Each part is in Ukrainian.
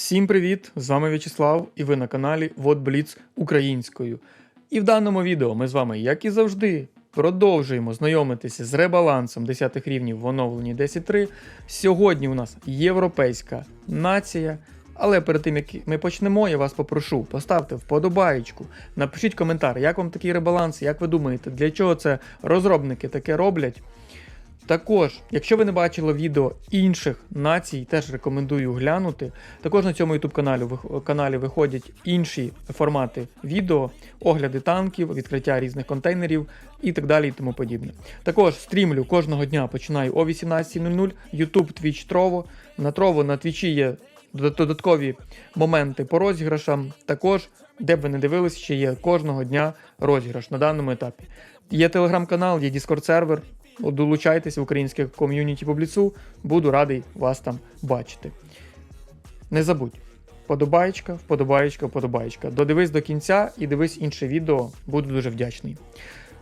Всім привіт! З вами В'ячеслав, і ви на каналі WhatBlitz українською. І в даному відео ми з вами, як і завжди, продовжуємо знайомитися з ребалансом 10 рівнів в оновленні 10.3. Сьогодні у нас європейська нація. Але перед тим як ми почнемо, я вас попрошу, поставте вподобаєчку, напишіть коментар, як вам такий ребаланс, як ви думаєте, для чого це розробники таке роблять. Також, якщо ви не бачили відео інших націй, теж рекомендую глянути. Також на цьому YouTube каналі, каналі виходять інші формати відео, огляди танків, відкриття різних контейнерів і так далі і тому подібне. Також стрімлю кожного дня починаю о 18.00, YouTube, Twitch, Trovo. На Trovo, на Твічі є додаткові моменти по розіграшам. Також, де б ви не дивились, ще є кожного дня розіграш на даному етапі. Є телеграм-канал, є Discord сервер. Долучайтесь в українське ком'юніті по бліцу, буду радий вас там бачити. Не забудь, подобаєчка, вподобаєчка, вподобаєчка. Додивись до кінця і дивись інше відео, буду дуже вдячний.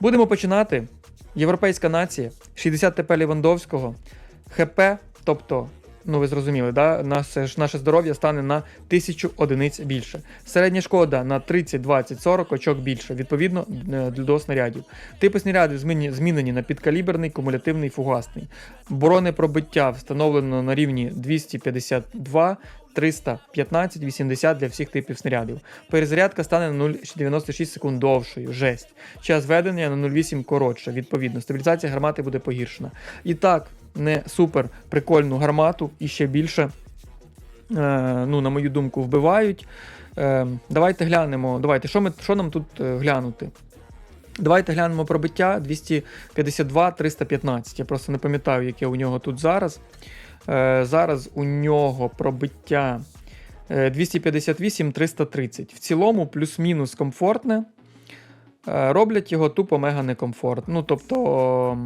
Будемо починати. Європейська нація, 60 ТП Лівандовського, ХП, тобто, ну ви зрозуміли, да? наше, наше здоров'я стане на 1000 одиниць більше. Середня шкода на 30, 20, 40 очок більше, відповідно е, до снарядів. Типи снарядів змінені, на підкаліберний, кумулятивний, фугасний. Бронепробиття встановлено на рівні 252. 315, 80 для всіх типів снарядів. Перезарядка стане на 0,96 секунд довшою. Жесть. Час ведення на 0,8 коротше. Відповідно, стабілізація гармати буде погіршена. І так, не супер прикольну гармату і ще більше, е, ну, на мою думку, вбивають. Е, Давайте глянемо. Давайте, що ми, що нам тут е, глянути? Давайте глянемо пробиття 252 315. Я просто не пам'ятаю, яке у нього тут зараз. Зараз у нього пробиття 258 330. В цілому, плюс-мінус комфортне. Роблять його тупо мега некомфортно. Ну, тобто.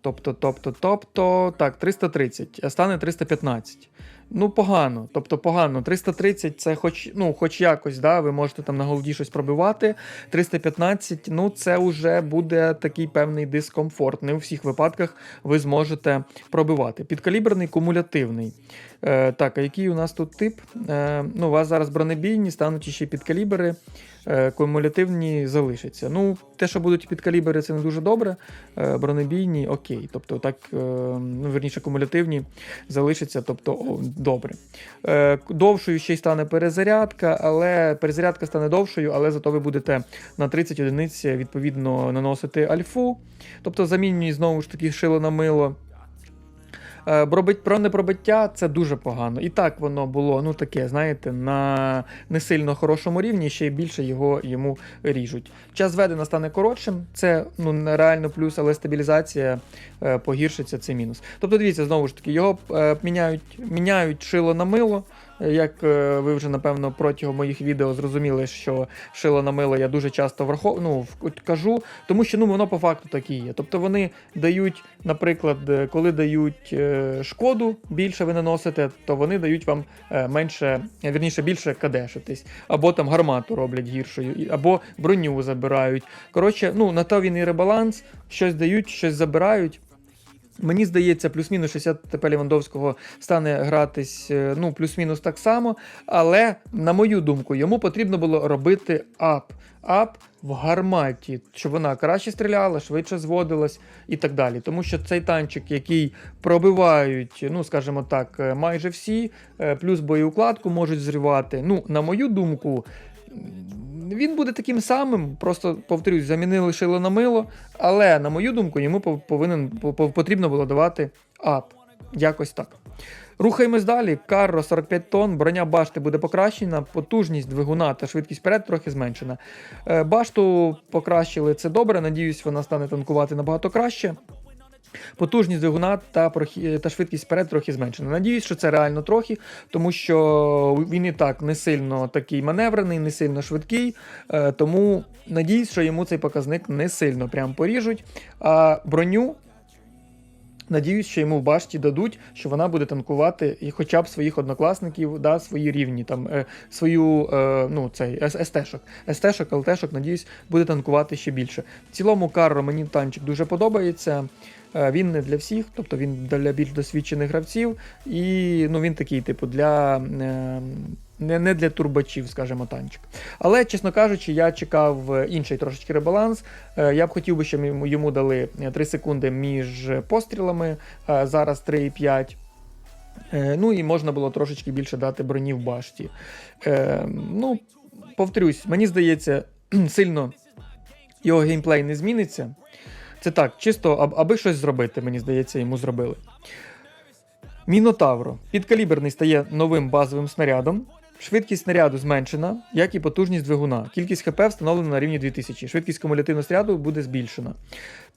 Тобто, тобто, тобто, так, 330, а стане 315. Ну, погано. Тобто погано. 330 це хоч ну, хоч якось, да, ви можете там на голоді щось пробивати. 315, ну, це вже буде такий певний дискомфорт. Не у всіх випадках ви зможете пробивати. Підкаліберний кумулятивний. Е, Так, а який у нас тут тип? Е, ну, У вас зараз бронебійні, стануть ще підкалібери. Е, Кумулятивні залишаться. Ну, те, що будуть підкалібери, це не дуже добре. Е, Бронебійні окей. Тобто, так, е, ну, верніше, кумулятивні залишаться, тобто о, добре. Е, Довшою ще й стане перезарядка, але перезарядка стане довшою, але зато ви будете на 30 одиниць відповідно наносити альфу. Тобто замінюють знову ж таки шило на мило. Е, Бробить про непробиття це дуже погано. І так воно було, ну таке, знаєте, на не сильно хорошому рівні, ще й більше його йому ріжуть. Час ведення стане коротшим, це ну реально плюс, але стабілізація е, погіршиться, це мінус. Тобто, дивіться, знову ж таки, його е, міняють, міняють шило на мило. Як е, ви вже напевно протягом моїх відео зрозуміли, що шило на мило я дуже часто врахов... ну, кажу, тому що ну воно по факту так є. Тобто вони дають, наприклад, е, коли дають е, шкоду більше ви наносите, то вони дають вам менше, вірніше більше кадешитись, або там гармату роблять гіршою, або броню забирають. Коротше, ну на то він і ребаланс, щось дають, щось забирають. Мені здається, плюс-мінус 60 ТП Лівандовського стане гратись е, ну, плюс-мінус так само. Але, на мою думку, йому потрібно було робити ап. Ап в гарматі, щоб вона краще стріляла, швидше зводилась і так далі. Тому що цей танчик, який пробивають, ну скажімо так, е, майже всі, е, плюс боєукладку можуть зривати. Ну, на мою думку, він буде таким самим, просто повторюсь, замінили шило на мило, але, на мою думку, йому пов- повинен, по- по- потрібно було давати ап. Якось так. Рухаємось далі. Карро 45 тонн, броня башти буде покращена, потужність двигуна та швидкість вперед трохи зменшена. Е, Башту покращили це добре. Надіюсь, вона стане танкувати набагато краще. Потужність двигуна та, та швидкість вперед трохи зменшена. Надіюсь, що це реально трохи, тому що він і так не сильно такий маневрений, не сильно швидкий. Е, тому надіюсь, що йому цей показник не сильно прям поріжуть. А броню. Надіюсь, що йому в башті дадуть, що вона буде танкувати і хоча б своїх однокласників, да, свої рівні, там, е, свою е, ну, цей, СТ-шок. СТ-шок, ЛТ-шок, надіюсь, буде танкувати ще більше. В цілому, Карро мені танчик дуже подобається. Е, Він не для всіх, тобто він для більш досвідчених гравців, і ну, він такий, типу, для. е, Не, не для турбачів, скажімо, танчик. Але, чесно кажучи, я чекав інший трошечки ребаланс. Е, Я б хотів би, щоб йому- дали 3 секунди між пострілами, е, зараз 3,5. Е, Ну і можна було трошечки більше дати броні в башті. Ну, повторюсь, мені здається, сильно його геймплей не зміниться. Це так, чисто, аб- аби щось зробити, мені здається, йому зробили. Мінотавро. Підкаліберний стає новим базовим снарядом. Швидкість снаряду зменшена, як і потужність двигуна. Кількість ХП встановлена на рівні 2000. Швидкість кумулятивного снаряду буде збільшена.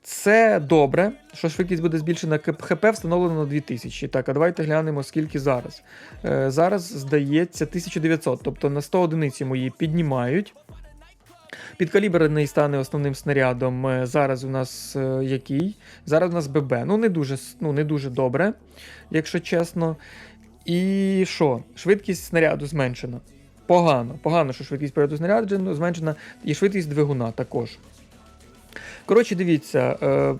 Це добре, що швидкість буде збільшена, ХП встановлено на 2000. Так, а давайте глянемо, скільки зараз. Е, зараз, здається, 1900, тобто на 100 одиниць йому її піднімають. Підкаліберний стане основним снарядом. Е, Зараз у нас е, який? Зараз у нас ББ. Ну, не дуже, ну, не дуже добре, якщо чесно. І що? Швидкість снаряду зменшена. Погано. Погано, що швидкість переду снаряду зменшена, і швидкість двигуна також. Коротше, дивіться. Е,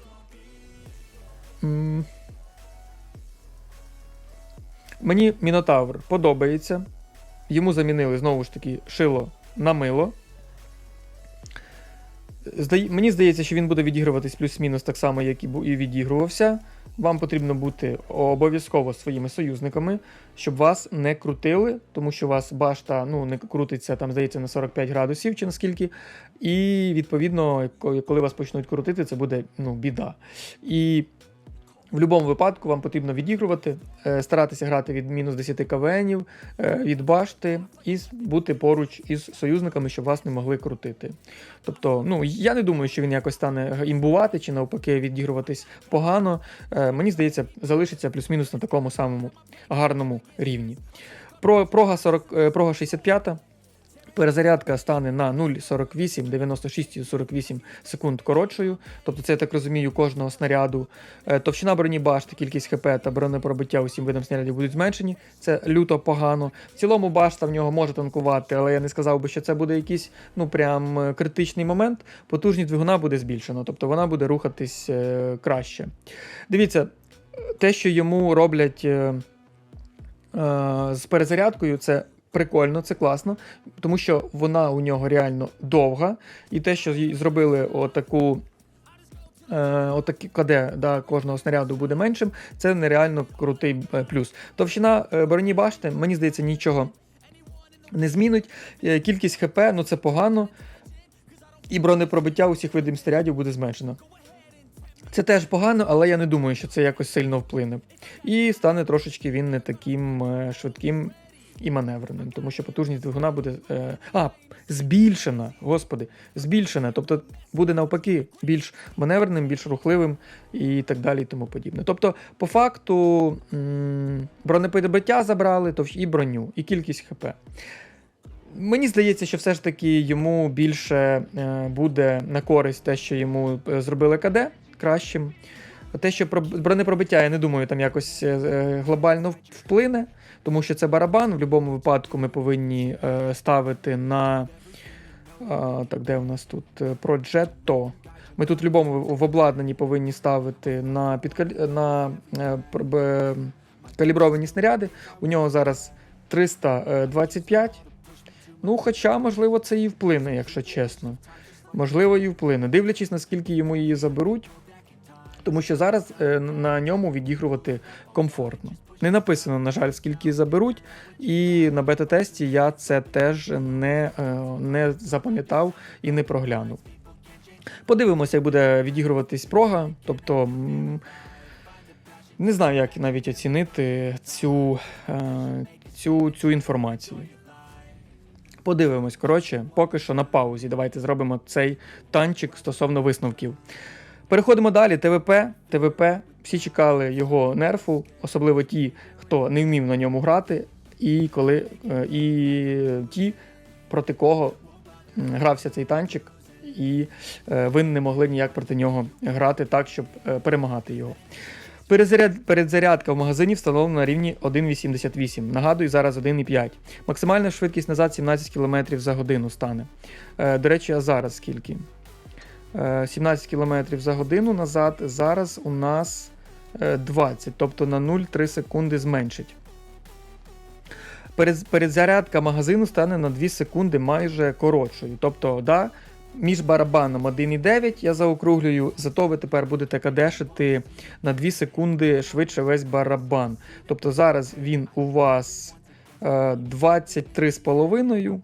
мені Мінотавр подобається. Йому замінили знову ж таки шило на мило. Мені здається, що він буде відігруватись плюс-мінус так само, як і, відігрувався. Вам потрібно бути обов'язково своїми союзниками, щоб вас не крутили, тому що вас башта ну, не крутиться, там, здається, на 45 градусів чи наскільки. І відповідно, коли вас почнуть крутити, це буде ну, біда. І в будь-якому випадку вам потрібно відігрувати, е, старатися грати від мінус 10 КВНів, е, від башти і бути поруч із союзниками, щоб вас не могли крутити. Тобто, ну я не думаю, що він якось стане імбувати чи навпаки відігруватись погано. Е, Мені здається, залишиться плюс-мінус на такому самому гарному рівні. Про прога 40, е, прога 65. Перезарядка стане на 0,48, 96 48 секунд коротшою. Тобто, це я так розумію, кожного снаряду. Е, Товщина броні башти, кількість ХП та бронепробиття усім видам снарядів будуть зменшені. Це люто погано. В цілому башта в нього може танкувати, але я не сказав би, що це буде якийсь ну прям е, критичний момент. Потужність двигуна буде збільшена, тобто вона буде рухатись е, краще. Дивіться, те, що йому роблять. З перезарядкою це прикольно, це класно, тому що вона у нього реально довга. І те, що їй зробили отаку. Е, отакі КД да, кожного снаряду буде меншим, це нереально крутий е, плюс. Товщина е, броні башти, мені здається, нічого не змінить. Кількість ХП, ну це погано. І бронепробиття усіх видів снарядів буде зменшено. Це теж погано, але я не думаю, що це якось сильно вплине. І стане трошечки він не таким швидким і маневреним, тому що потужність двигуна буде. Е, а, збільшена, господи, збільшена. Тобто буде навпаки більш маневреним, більш рухливим і так далі, і тому подібне. Тобто, по факту, м- забрали, товщ- і броню, і кількість ХП. Мені здається, що все ж таки йому більше е, буде на користь те, що йому е, зробили КД кращим. Те, що про бронепробиття, я не думаю, там якось е, глобально вплине, тому що це барабан. В будь-якому випадку ми повинні е, ставити на. А, так, де у нас тут Е, Progetto. Ми тут в будь-якому в обладнанні повинні ставити на, підкаль... на е, калібровані снаряди. У нього зараз 325. Ну, хоча, можливо, це і вплине, якщо чесно. Можливо, і вплине. Дивлячись, наскільки йому її заберуть. Тому що зараз е, на ньому відігрувати комфортно. Не написано, на жаль, скільки заберуть, і на бета-тесті я це теж не, е, не запам'ятав і не проглянув. Подивимося, як буде відігруватись прога. Тобто, не знаю, як навіть оцінити цю, е, цю, цю інформацію. Подивимось, коротше, поки що на паузі. Давайте зробимо цей танчик стосовно висновків. Переходимо далі. ТВП. ТВП. Всі чекали його нерфу, особливо ті, хто не вмів на ньому грати, і коли е, і ті, проти кого грався цей танчик, і е, ви не могли ніяк проти нього грати так, щоб е, перемагати його. Перезаряд, передзарядка в магазині встановлена на рівні 1,88. Нагадую, зараз 1,5. Максимальна швидкість назад 17 км за годину стане. До речі, а зараз скільки? Е, 17 км за годину назад. Зараз у нас е, 20, тобто на 0,3 секунди зменшить. Перед, передзарядка магазину стане на 2 секунди майже коротшою. Тобто, да, між барабаном 1,9 я заокруглюю, зато ви тепер будете кадешити на 2 секунди швидше весь барабан. Тобто зараз він у вас е, 23,5.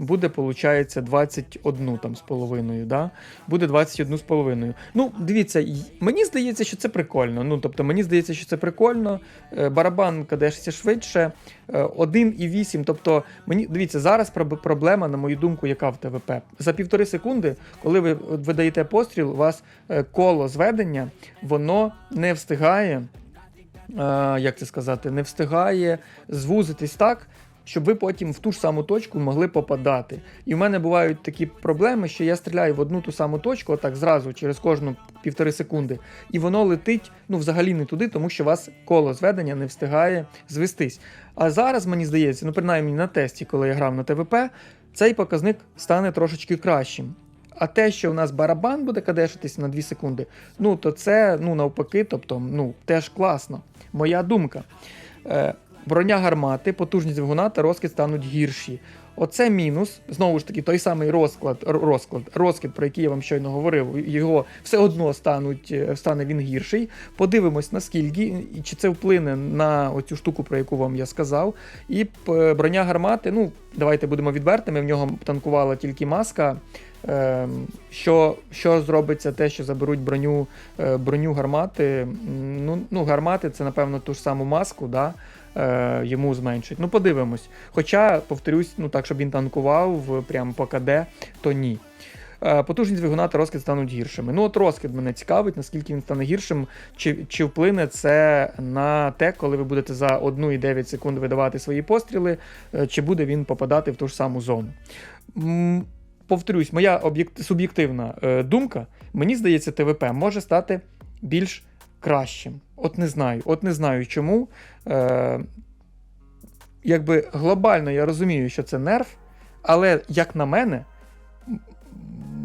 Буде, виходить, 21 там з половиною, да? Буде 21 з половиною. Ну, дивіться, мені здається, що це прикольно. Ну, тобто, мені здається, що це прикольно. Е, Барабан кадешся швидше. Е, 1,8. Тобто, мені дивіться, зараз проб- проблема, на мою думку, яка в ТВП. За півтори секунди, коли ви видаєте постріл, у вас е, коло зведення, воно не встигає. е, Як це сказати, не встигає звузитись так, щоб ви потім в ту ж саму точку могли попадати. І в мене бувають такі проблеми, що я стріляю в одну ту саму точку, отак зразу через кожну півтори секунди, і воно летить ну взагалі не туди, тому що вас коло зведення не встигає звестись. А зараз мені здається, ну принаймні на тесті, коли я грав на ТВП, цей показник стане трошечки кращим. А те, що у нас барабан буде кадешитись на 2 секунди, ну то це ну навпаки, тобто, ну теж класно. Моя думка. Е, броня гармати, потужність двигуна та розкид стануть гірші. Оце мінус. Знову ж таки, той самий розклад, розклад, розкид, про який я вам щойно говорив, його все одно стануть, е, стане він гірший. Подивимось, наскільки, чи це вплине на оцю штуку, про яку вам я сказав. І броня гармати, ну, давайте будемо відвертими, в нього танкувала тільки маска. Ем, Що, що зробиться те, що заберуть броню, е, броню гармати? Ну, ну, гармати це, напевно, ту ж саму маску, да? Е, йому зменшить. Ну, подивимось. Хоча, повторюсь, ну так, щоб він танкував прям по КД, то ні. Е, Потужність двигуна та розкид стануть гіршими. Ну, от розкид мене цікавить, наскільки він стане гіршим, чи, чи вплине це на те, коли ви будете за 1,9 секунд видавати свої постріли, е, чи буде він попадати в ту ж саму зону. М, Повторюсь, моя суб'єктивна е, думка, мені здається, ТВП може стати більш кращим. От не знаю, от не знаю чому. Е, якби глобально я розумію, що це нерв, але як на мене,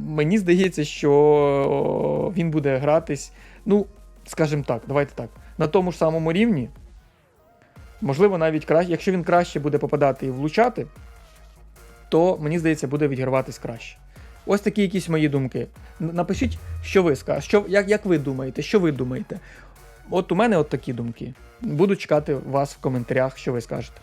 мені здається, що він буде гратись, ну, скажімо так, давайте так, на тому ж самому рівні. Можливо, навіть краще, якщо він краще буде попадати і влучати, то мені здається, буде відіграватись краще. Ось такі якісь мої думки. Напишіть, що ви скажете, що, як, як ви думаєте, що ви думаєте. От у мене от такі думки. Буду чекати вас в коментарях, що ви скажете.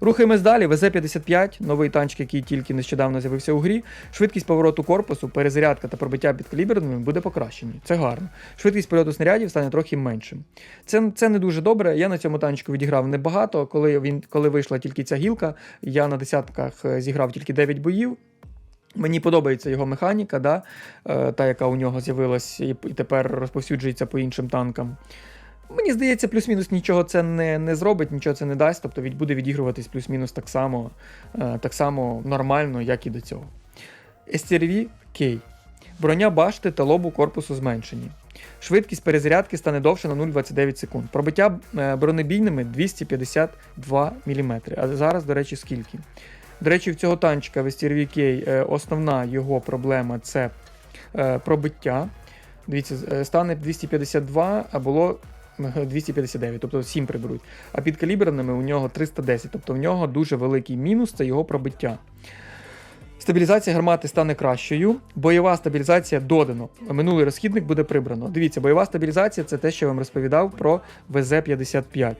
Рухаємось далі. ВЗ-55, новий танчик, який тільки нещодавно з'явився у грі. Швидкість повороту корпусу, перезарядка та пробиття під каліберними буде покращені. Це гарно. Швидкість польоту снарядів стане трохи меншим. Це, це не дуже добре. Я на цьому танчику відіграв небагато. Коли, він, коли вийшла тільки ця гілка, я на десятках е, зіграв тільки 9 боїв. Мені подобається його механіка, да? е, та, яка у нього з'явилась і, і тепер розповсюджується по іншим танкам. Мені здається, плюс-мінус нічого це не, не зробить, нічого це не дасть, тобто від, буде відігруватись плюс-мінус так само, е, так само нормально, як і до цього. STRV K. Броня башти та лобу корпусу зменшені. Швидкість перезарядки стане довше на 0,29 секунд. Пробиття е, бронебійними 252 мм. А зараз, до речі, скільки? До речі, в цього танчика в STRV K е, основна його проблема це пробиття. Дивіться, стане 252, а було 259, тобто 7 приберуть. А під каліберними у нього 310, тобто в нього дуже великий мінус це його пробиття. Стабілізація гармати стане кращою. Бойова стабілізація додано. Минулий розхідник буде прибрано. Дивіться, бойова стабілізація це те, що я вам розповідав про ВЗ-55.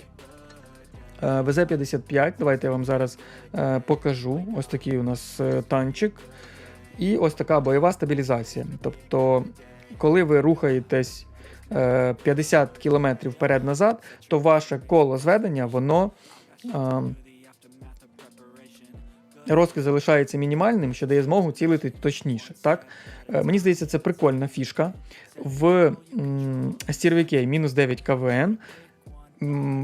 Е, ВЗ-55, давайте я вам зараз е, покажу. Ось такий у нас е, танчик. І ось така бойова стабілізація. Тобто, коли ви рухаєтесь 50 км вперед-назад, то ваше коло зведення, воно. е, Розкид залишається мінімальним, що дає змогу цілити точніше. Так? Е, Мені здається, це прикольна фішка. В STRVK мінус 9 КВН.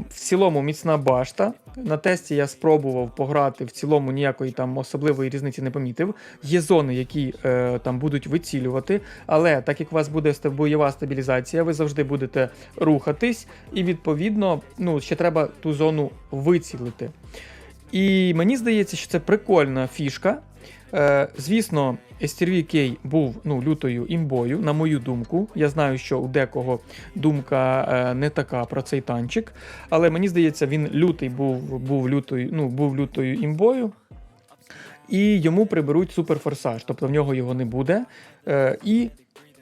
В цілому міцна башта. На тесті я спробував пограти, в цілому ніякої там особливої різниці не помітив. Є зони, які е, там будуть вицілювати, але так як у вас буде бойова стабілізація, ви завжди будете рухатись, і відповідно ну, ще треба ту зону вицілити. І мені здається, що це прикольна фішка. Е, звісно, STRV-K був ну, лютою імбою, на мою думку. Я знаю, що у декого думка е, не така про цей танчик. Але мені здається, він лютий був, був, лютою, ну, був лютою імбою. І йому приберуть суперфорсаж, тобто в нього його не буде. Е, і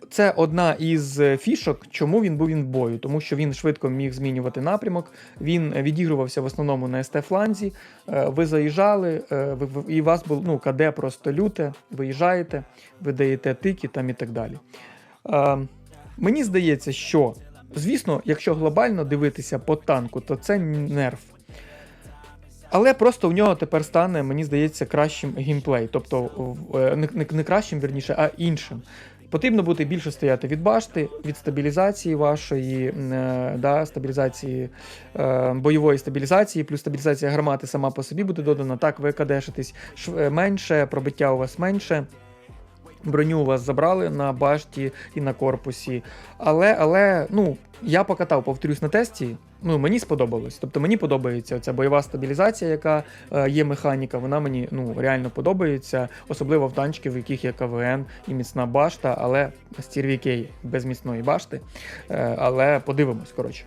це одна із фішок, чому він був інбою, тому що він швидко міг змінювати напрямок. Він відігрувався в основному на. Е, Ви заїжджали, е, ви- ви- і вас був ну, КД просто люте, виїжджаєте, ви даєте тики там і так далі. Е, Мені здається, що, звісно, якщо глобально дивитися по танку, то це нерв. Але просто в нього тепер стане, мені здається, кращим геймплей. Тобто е, не, кращим, вірніше, а іншим. Потрібно бути більше стояти від башти, від стабілізації вашої, е, да, стабілізації, е, бойової стабілізації, плюс стабілізація гармати сама по собі буде додана. Так, ви кадешитесь е, менше, пробиття у вас менше. Броню у вас забрали на башті і на корпусі. Але, але ну, я покатав, повторюсь, на тесті. Ну, мені сподобалось. Тобто мені подобається ця бойова стабілізація, яка е, є механіка. Вона мені ну, реально подобається, особливо в танчиків, в яких є КВН і міцна башта, але стірвікей без міцної башти. Е, але подивимось, коротше.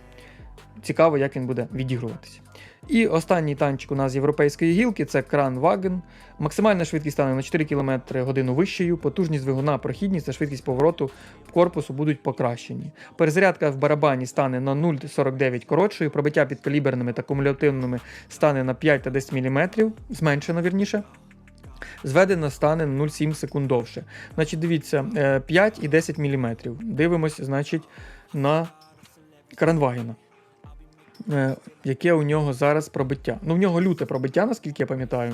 Цікаво, як він буде відігруватися. І останній танчик у нас з європейської гілки це кран Wagen. Максимальна швидкість стане на 4 км годину вищою, потужність двигуна, прохідність та швидкість повороту корпусу будуть покращені. Перезарядка в барабані стане на 0,49 коротшою, пробиття підкаліберними та кумулятивними стане на 5 та 10 мм, зменшено вірніше. Зведено стане на 0,7 секунд довше. Значить, дивіться, е, 5 і 10 мм. Дивимося, значить, на Кранвагена. Е, Яке у нього зараз пробиття? Ну, в нього люте пробиття, наскільки я пам'ятаю.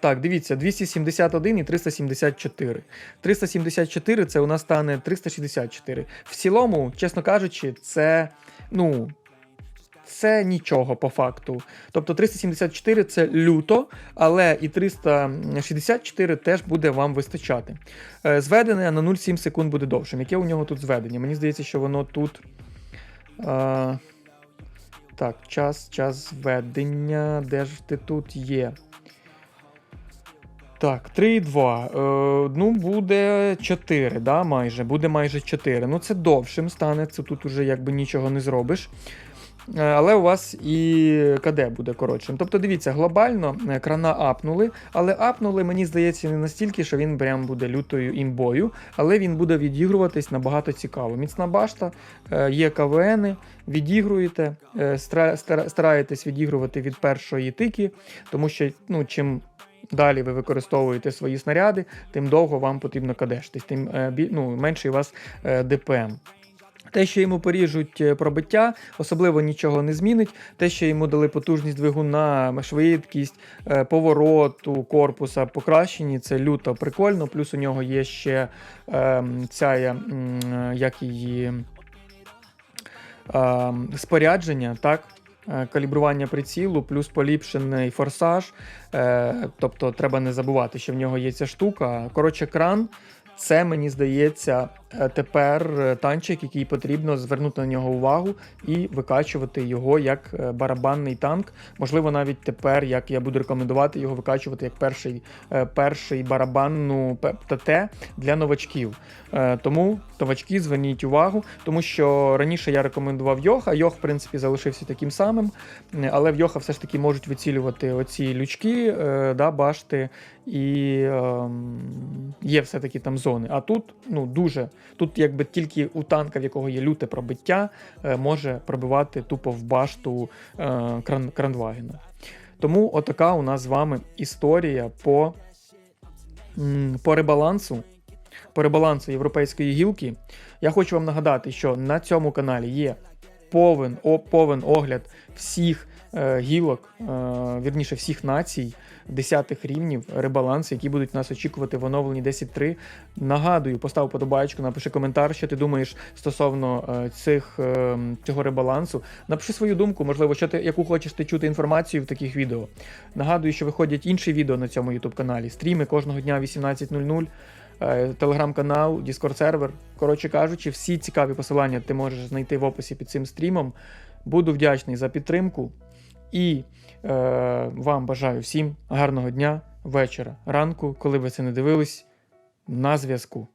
Так, дивіться, 271 і 374. 374 це у нас стане 364. В цілому, чесно кажучи, це, ну. Це нічого по факту. Тобто 374 це люто, але і 364 теж буде вам вистачати. Е, Зведення на 0,7 секунд буде довшим. Яке у нього тут зведення? Мені здається, що воно тут. Е, так, час, час ведення. Де ж ти тут є? Так, 3,2. Е, ну, буде 4, да, майже. Буде майже 4. Ну, це довшим стане, це тут уже якби нічого не зробиш. Е, Але у вас і КД буде коротшим. Тобто, дивіться, глобально крана апнули, але апнули, мені здається, не настільки, що він прям буде лютою імбою, але він буде відігруватись набагато цікаво. Міцна башта, е, є КВНи, відігруєте, е, стара- стара- стараєтесь відігрувати від першої тики, тому що ну, чим далі ви використовуєте свої снаряди, тим довго вам потрібно кадештись, тим ну, менший у вас ДПМ. Те, що йому поріжуть е, пробиття, особливо нічого не змінить. Те, що йому дали потужність двигуна, швидкість, е, повороту корпуса покращені, це люто прикольно. Плюс у нього є ще е, ця, як її е, спорядження, так? Е, Калібрування прицілу, плюс поліпшений форсаж. Е, тобто треба не забувати, що в нього є ця штука. Коротше, кран. Це мені здається тепер е, танчик, який потрібно звернути на нього увагу і викачувати його як е, барабанний танк. Можливо, навіть тепер, як я буду рекомендувати його викачувати як перший, е, перший барабанну п- ТТ для новачків. Е, Тому новачки зверніть увагу, тому що раніше я рекомендував Йоха. Йох, в принципі, залишився таким самим, е, але в Йоха все ж таки можуть вицілювати оці лючки, е, да, башти, і ем, є все-таки там зони. А тут ну, дуже, тут якби тільки у танка, в якого є люте пробиття, е, може пробивати тупо в башту е, кран, Кранвагена. Тому отака у нас з вами історія по, по ребалансу. По ребалансу європейської гілки. Я хочу вам нагадати, що на цьому каналі є повен, о, повен огляд всіх гілок, е, вірніше всіх націй, десятих рівнів ребалансу, які будуть нас очікувати в оновленні 10.3. Нагадую, постав подобаєчку, напиши коментар, що ти думаєш стосовно е, цих, е, цього ребалансу. Напиши свою думку, можливо, що ти, яку хочеш ти чути інформацію в таких відео. Нагадую, що виходять інші відео на цьому YouTube каналі. Стріми кожного дня 18.00. е, Телеграм-канал, Discord сервер. Коротше кажучи, всі цікаві посилання ти можеш знайти в описі під цим стрімом. Буду вдячний за підтримку і е, вам бажаю всім гарного дня, вечора, ранку, коли ви це не дивились, на зв'язку.